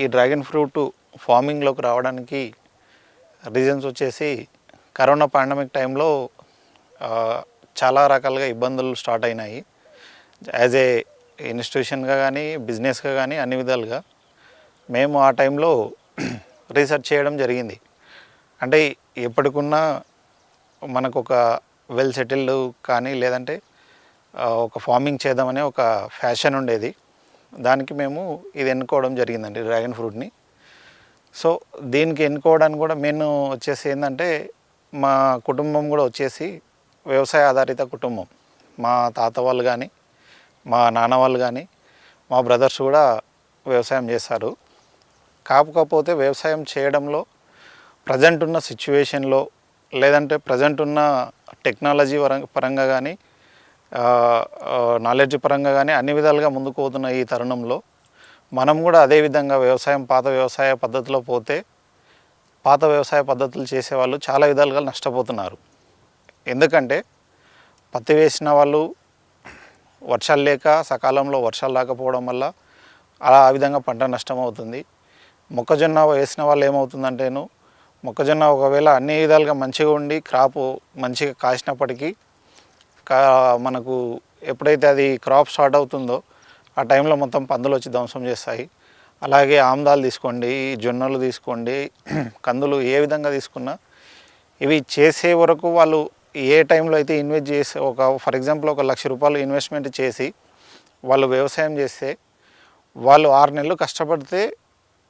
ఈ dragon fruit ఫార్మింగ్లోకి రావడానికి reasons వచ్చేసి కరోనా పాండమిక్ టైంలో చాలా రకాలుగా ఇబ్బందులు స్టార్ట్ అయినాయి. యాజ్ ఏ ఇన్స్టిట్యూషన్గా కానీ బిజినెస్గా కానీ అన్ని విధాలుగా మేము ఆ టైంలో రీసెర్చ్ చేయడం జరిగింది. అంటే ఎప్పటికున్నా మనకు ఒక వెల్ సెటిల్డ్ కానీ లేదంటే ఒక ఫార్మింగ్ చేద్దామనే ఒక ఫ్యాషన్ ఉండేది. దానికి మేము ఇది ఎన్నుకోవడం జరిగిందండి డ్రాగన్ ఫ్రూట్ని. సో దీనికి ఎన్నుకోవడానికి కూడా మెయిన్ వచ్చేసి ఏంటంటే మా కుటుంబం కూడా వచ్చేసి వ్యవసాయ ఆధారిత కుటుంబం. మా తాత వాళ్ళు కానీ మా నాన్న వాళ్ళు కానీ మా బ్రదర్స్ కూడా వ్యవసాయం చేస్తారు. కాకపోతే వ్యవసాయం చేయడంలో ప్రజెంట్ ఉన్న సిచ్యువేషన్లో లేదంటే ప్రజెంట్ ఉన్న టెక్నాలజీ పరంగా పరంగా కానీ నాలెడ్జ్ పరంగా కానీ అన్ని విధాలుగా ముందుకు పోతున్న ఈ తరుణంలో మనం కూడా అదే విధంగా వ్యవసాయం పాత వ్యవసాయ పద్ధతిలో పోతే పాత వ్యవసాయ పద్ధతులు చేసేవాళ్ళు చాలా విధాలుగా నష్టపోతున్నారు. ఎందుకంటే పత్తి వేసిన వాళ్ళు వర్షాలు లేక సకాలంలో వర్షాలు రాకపోవడం వల్ల అలా ఆ విధంగా పంట నష్టం అవుతుంది. మొక్కజొన్న వేసిన వాళ్ళు ఏమవుతుందంటేను మొక్కజొన్న ఒకవేళ అన్ని విధాలుగా మంచిగా ఉండి క్రాపు మంచిగా కాసినప్పటికీ మనకు ఎప్పుడైతే అది క్రాప్ స్టార్ట్ అవుతుందో ఆ టైంలో మొత్తం పందులు వచ్చి ధ్వంసం చేస్తాయి. అలాగే ఆమ్దాలు తీసుకోండి జొన్నలు తీసుకోండి కందులు ఏ విధంగా తీసుకున్నా ఇవి చేసే వరకు వాళ్ళు ఏ టైంలో అయితే ఇన్వెస్ట్ చేసి ఒక ఫర్ ఎగ్జాంపుల్ ఒక లక్ష రూపాయలు ఇన్వెస్ట్మెంట్ చేసి వాళ్ళు వ్యవసాయం చేస్తే వాళ్ళు ఆరు నెలలు కష్టపడితే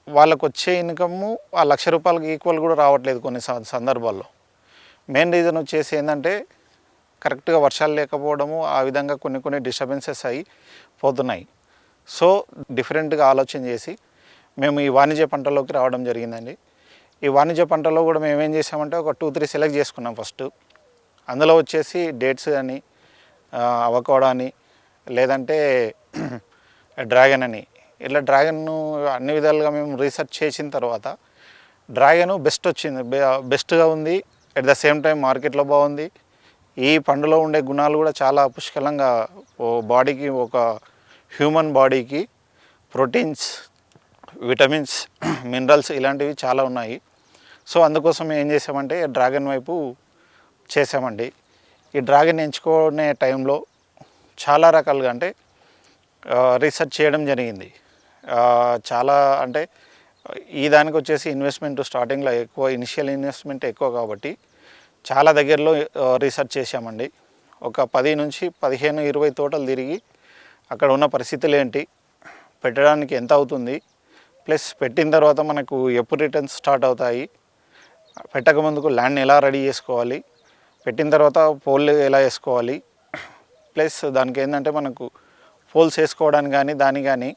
వాళ్ళకు వచ్చే ఇన్కమ్ ఆ లక్ష రూపాయలకి ఈక్వల్ కూడా రావట్లేదు కొన్ని స- సందర్భాల్లో. మెయిన్ రీజన్ వచ్చేసి ఏంటంటే కరెక్ట్గా వర్షాలు లేకపోవడము ఆ విధంగా కొన్ని కొన్ని డిస్టర్బెన్సెస్ అయి పోతున్నాయి. సో డిఫరెంట్గా ఆలోచన చేసి మేము ఈ వాణిజ్య పంటలోకి రావడం జరిగిందండి. ఈ వాణిజ్య పంటలో కూడా మేము ఏం చేసామంటే ఒక టూ త్రీ సెలెక్ట్ చేసుకున్నాం ఫస్ట్ అందులో వచ్చేసి డేట్స్ అని అవకోడా అని లేదంటే డ్రాగన్ అని. ఇట్లా డ్రాగన్ను అన్ని విధాలుగా మేము రీసెర్చ్ చేసిన తర్వాత డ్రాగన్ బెస్ట్ వచ్చింది బెస్ట్గా ఉంది. అట్ ద సేమ్ టైం మార్కెట్లో బాగుంది. ఈ పండులో ఉండే గుణాలు కూడా చాలా పుష్కలంగా ఓ బాడీకి ఒక హ్యూమన్ బాడీకి ప్రోటీన్స్ విటమిన్స్ మినరల్స్ ఇలాంటివి చాలా ఉన్నాయి. సో అందుకోసం ఏం చేసామంటే డ్రాగన్ వైపు చేసామండి. ఈ డ్రాగన్ ఎంచుకునే టైంలో చాలా రకాలుగా అంటే రీసెర్చ్ చేయడం జరిగింది. చాలా అంటే ఈ దానికి వచ్చేసి ఇన్వెస్ట్మెంట్ స్టార్టింగ్లో ఎక్కువ ఇనిషియల్ ఇన్వెస్ట్మెంట్ ఎక్కువ కాబట్టి చాలా దగ్గరలో రీసెర్చ్ చేశామండి. ఒక పది నుంచి పదిహేను ఇరవై తోటలు తిరిగి అక్కడ ఉన్న పరిస్థితులు ఏంటి పెట్టడానికి ఎంత అవుతుంది? ప్లస్ పెట్టిన తర్వాత మనకు ఎప్పుడు రిటర్న్స్ స్టార్ట్ అవుతాయి? పెట్టక ముందుకు ల్యాండ్ ఎలా రెడీ చేసుకోవాలి? పెట్టిన తర్వాత పోల్ ఎలా వేసుకోవాలి? ప్లస్ దానికి ఏంటంటే మనకు పోల్స్ వేసుకోవడానికి కానీ దాని కానీ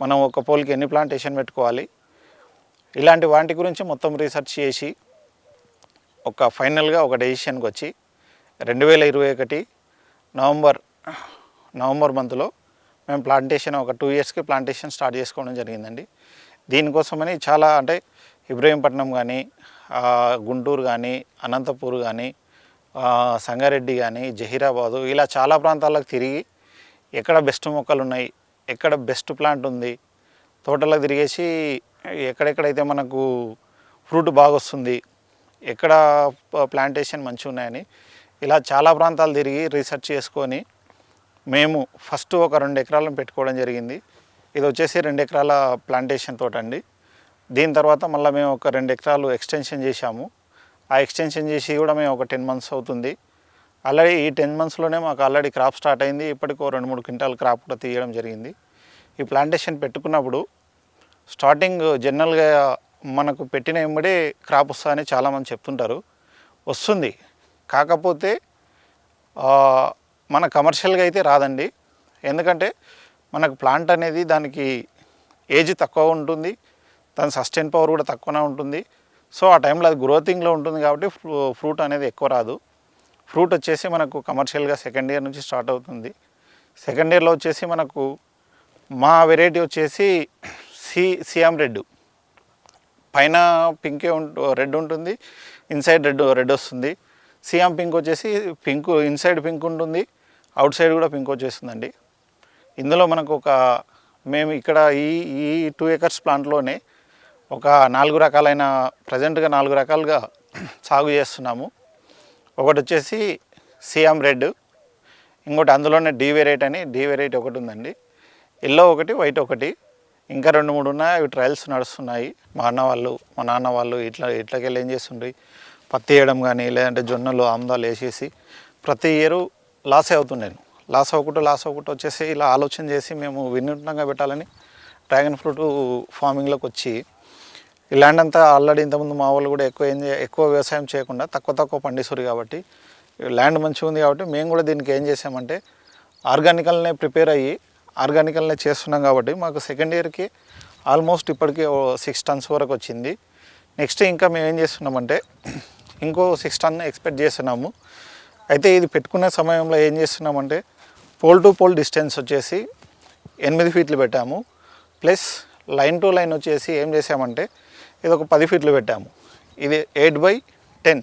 మనం ఒక పోల్కి ఎన్ని ప్లాంటేషన్ పెట్టుకోవాలి? ఇలాంటి వాటి గురించి మొత్తం రీసెర్చ్ చేసి ఒక ఫైనల్గా ఒక డెసిషన్కి వచ్చి రెండు వేల ఇరవై ఒకటి నవంబర్ నవంబర్ మంత్లో మేము ప్లాంటేషన్ ఒక టూ ఇయర్స్కి ప్లాంటేషన్ స్టార్ట్ చేసుకోవడం జరిగిందండి. దీనికోసమని చాలా అంటే ఇబ్రహీంపట్నం కానీ గుంటూరు కానీ అనంతపూర్ కానీ సంగారెడ్డి కానీ జహీరాబాదు ఇలా చాలా ప్రాంతాలకు తిరిగి ఎక్కడ బెస్ట్ మొక్కలు ఉన్నాయి ఎక్కడ బెస్ట్ ప్లాంట్ ఉంది తోటలో తిరిగేసి ఎక్కడెక్కడైతే మనకు ఫ్రూట్ బాగా వస్తుంది ఎక్కడ ప్లాంటేషన్ మంచిగా ఉన్నాయని. ఇలా చాలా ప్రాంతాలు తిరిగి రీసెర్చ్ చేసుకొని మేము ఫస్ట్ ఒక రెండు ఎకరాలను పెట్టుకోవడం జరిగింది. ఇది వచ్చేసి రెండు ఎకరాల ప్లాంటేషన్ తోటండి. దీని తర్వాత మళ్ళీ మేము ఒక రెండు ఎకరాలు ఎక్స్టెన్షన్ చేశాము. ఆ ఎక్స్టెన్షన్ చేసి కూడా మేము ఒక టెన్ మంత్స్ అవుతుంది. ఆల్రెడీ ఈ టెన్ మంత్స్లోనే మాకు ఆల్రెడీ క్రాప్ స్టార్ట్ అయింది. ఇప్పటికి రెండు మూడు క్వింటాల్ క్రాప్ కూడా తీయడం జరిగింది. ఈ ప్లాంటేషన్ పెట్టుకున్నప్పుడు స్టార్టింగ్ జనరల్గా మనకు పెట్టిన వెంబడే క్రాప్ వస్తుందని చాలామంది చెప్తుంటారు. వస్తుంది. కాకపోతే మన కమర్షియల్గా అయితే రాదండి. ఎందుకంటే మనకు ప్లాంట్ అనేది దానికి ఏజ్ తక్కువ ఉంటుంది. దాని సస్టైన్ పవర్ కూడా తక్కువనే ఉంటుంది. సో ఆ టైంలో అది గ్రోతింగ్లో ఉంటుంది కాబట్టి ఫ్రూ- ఫ్రూట్ అనేది ఎక్కువ రాదు. ఫ్రూట్ వచ్చేసి మనకు కమర్షియల్గా సెకండ్ ఇయర్ నుంచి స్టార్ట్ అవుతుంది. సెకండ్ ఇయర్లో వచ్చేసి మనకు మా వెరైటీ వచ్చేసి సి సియామ్ రెడ్ పైన పింకే ఉంటు రెడ్ ఉంటుంది ఇన్సైడ్ రెడ్ రెడ్ వస్తుంది. సియామ్ పింక్ వచ్చేసి పింక్ ఇన్సైడ్ పింక్ ఉంటుంది అవుట్ సైడ్ కూడా పింక్ వచ్చేస్తుందండి. ఇందులో మనకు ఒక మేము ఇక్కడ ఈ ఈ టూ ఏకర్స్ ప్లాంట్లోనే ఒక నాలుగు రకాలైన ప్రజెంట్గా నాలుగు రకాలుగా సాగు చేస్తున్నాము. ఒకటి వచ్చేసి సియామ్ రెడ్ ఇంకోటి అందులోనే డీ వెరైట్ అని డీ వెరైట్ ఒకటి ఉందండి. ఎల్లో ఒకటి వైట్ ఒకటి ఇంకా రెండు మూడు ఉన్నాయి అవి ట్రయల్స్ నడుస్తున్నాయి. మా అన్న వాళ్ళు మా నాన్న వాళ్ళు ఇట్లా ఇట్లకెళ్ళి ఏం చేస్తుండ్రి? పత్తి వేయడం కానీ లేదంటే జొన్నలు ఆముదాలు వేసేసి ప్రతి ఇయర్ లాస్ అవుతుండేను లాస్ అవ్వకుండా లాస్ అవ్వకుండా వచ్చేసి ఇలా ఆలోచన చేసి మేము వినూత్నంగా పెట్టాలని డ్రాగన్ ఫ్రూట్ ఫార్మింగ్లోకి వచ్చి ఈ ల్యాండ్ అంతా ఆల్రెడీ ఇంతకుముందు మా వాళ్ళు కూడా ఎక్కువ ఏం ఎక్కువ వ్యవసాయం చేయకుండా తక్కువ తక్కువ పండిస్తారు కాబట్టి ల్యాండ్ మంచిగా ఉంది కాబట్టి మేము కూడా దీనికి ఏం చేసామంటే ఆర్గానికల్నే ప్రిపేర్ అయ్యి ఆర్గానికల్నే చేస్తున్నాం కాబట్టి మాకు సెకండ్ ఇయర్కి ఆల్మోస్ట్ ఇప్పటికీ సిక్స్ టన్స్ వరకు వచ్చింది. నెక్స్ట్ ఇంకా మేము ఏం చేస్తున్నామంటే ఇంకో సిక్స్ టన్ ఎక్స్పెక్ట్ చేస్తున్నాము. అయితే ఇది పెట్టుకునే సమయంలో ఏం చేస్తున్నామంటే పోల్ టు పోల్ డిస్టెన్స్ వచ్చేసి ఎనిమిది ఫీట్లు పెట్టాము. ప్లస్ లైన్ టు లైన్ వచ్చేసి ఏం చేసామంటే ఇది ఒక పది ఫీట్లు పెట్టాము. ఇది ఎయిట్ బై టెన్.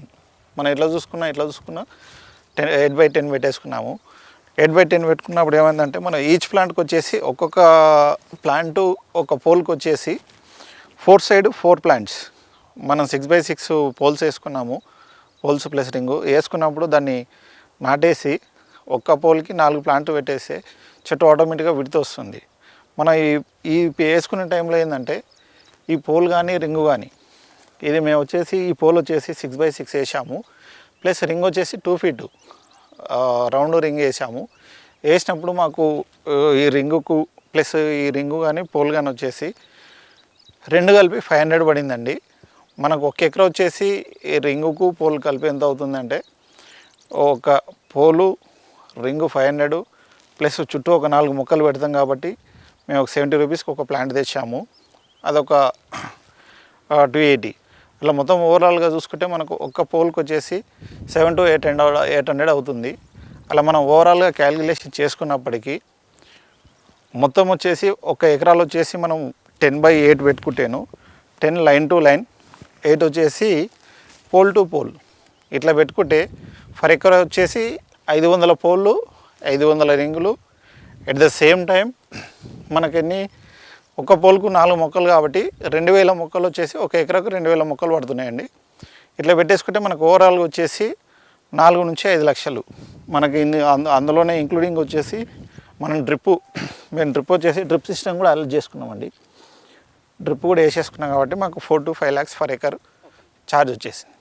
మనం ఎట్లా చూసుకున్నా ఎట్లా చూసుకున్నా టెన్ ఎయిట్ బై టెన్ పెట్టేసుకున్నాము. ఎయిట్ బై టెన్ పెట్టుకున్నప్పుడు ఏమైందంటే మనం ఈచ్ ప్లాంట్కి వచ్చేసి ఒక్కొక్క ప్లాంట్ ఒక పోల్కి వచ్చేసి ఫోర్ సైడ్ ఫోర్ ప్లాంట్స్ మనం సిక్స్ బై సిక్స్ పోల్స్ వేసుకున్నాము పోల్స్ ప్లస్ రింగు వేసుకున్నప్పుడు దాన్ని నాటేసి ఒక్క పోల్కి నాలుగు ప్లాంట్ పెట్టేస్తే చెట్టు ఆటోమేటిక్గా విడుతొస్తుంది వస్తుంది. మనం ఈ ఈ వేసుకునే టైంలో ఏంటంటే ఈ పోల్ కానీ రింగు కానీ ఇది మేము వచ్చేసి ఈ పోల్ వచ్చేసి సిక్స్ బై సిక్స్ వేసాము ప్లస్ రింగ్ వచ్చేసి టూ ఫీటు రౌండ్ రింగ్ వేసాము. వేసినప్పుడు మాకు ఈ రింగుకు ప్లస్ ఈ రింగు కానీ పోల్ కానీ వచ్చేసి రెండు కలిపి ఫైవ్ హండ్రెడ్ పడిందండి. మనకు ఒక ఎకర వచ్చేసి ఈ రింగుకు పోల్ కలిపి ఎంత అవుతుందంటే ఒక pole ring five hundred plus చుట్టూ ఒక నాలుగు మొక్కలు పెడతాం కాబట్టి మేము ఒక సెవెంటీ రూపీస్కి ఒక ప్లాంట్ తెచ్చాము. అదొక టూ ఎయిటీ. ఇలా మొత్తం ఓవరాల్గా చూసుకుంటే మనకు ఒక్క పోల్కి వచ్చేసి seven to eight hundred eight hundred అవుతుంది. అలా మనం ఓవరాల్గా క్యాలిక్యులేషన్ చేసుకున్నప్పటికీ మొత్తం వచ్చేసి ఒక ఎకరాలు వచ్చేసి మనం ten by eight పెట్టుకుంటేను ten line to line eight వచ్చేసి పోల్ టు పోల్ ఇట్లా పెట్టుకుంటే ఫర్ ఎకర్ వచ్చేసి ఐదు వందల పోళ్ళు ఐదు వందల రింగులు. ఎట్ ద సేమ్ టైం మనకెన్ని ఒక పోల్కు నాలుగు మొక్కలు కాబట్టి రెండు వేల మొక్కలు వచ్చేసి ఒక ఎకరాకు రెండు వేల మొక్కలు పడుతున్నాయండి. ఇట్లా పెట్టేసుకుంటే మనకు ఓవరాల్గా వచ్చేసి నాలుగు నుంచి ఐదు లక్షలు. మనకి ఇన్ని అందు- అందులోనే ఇంక్లూడింగ్ వచ్చేసి మనం డ్రిప్పు మేము డ్రిప్ వచ్చేసి డ్రిప్ సిస్టమ్ కూడా అలర్ట్ చేసుకున్నామండి. డ్రిప్ కూడా వేసేసుకున్నాం కాబట్టి మాకు four to five lakhs for acre charge వచ్చేసింది.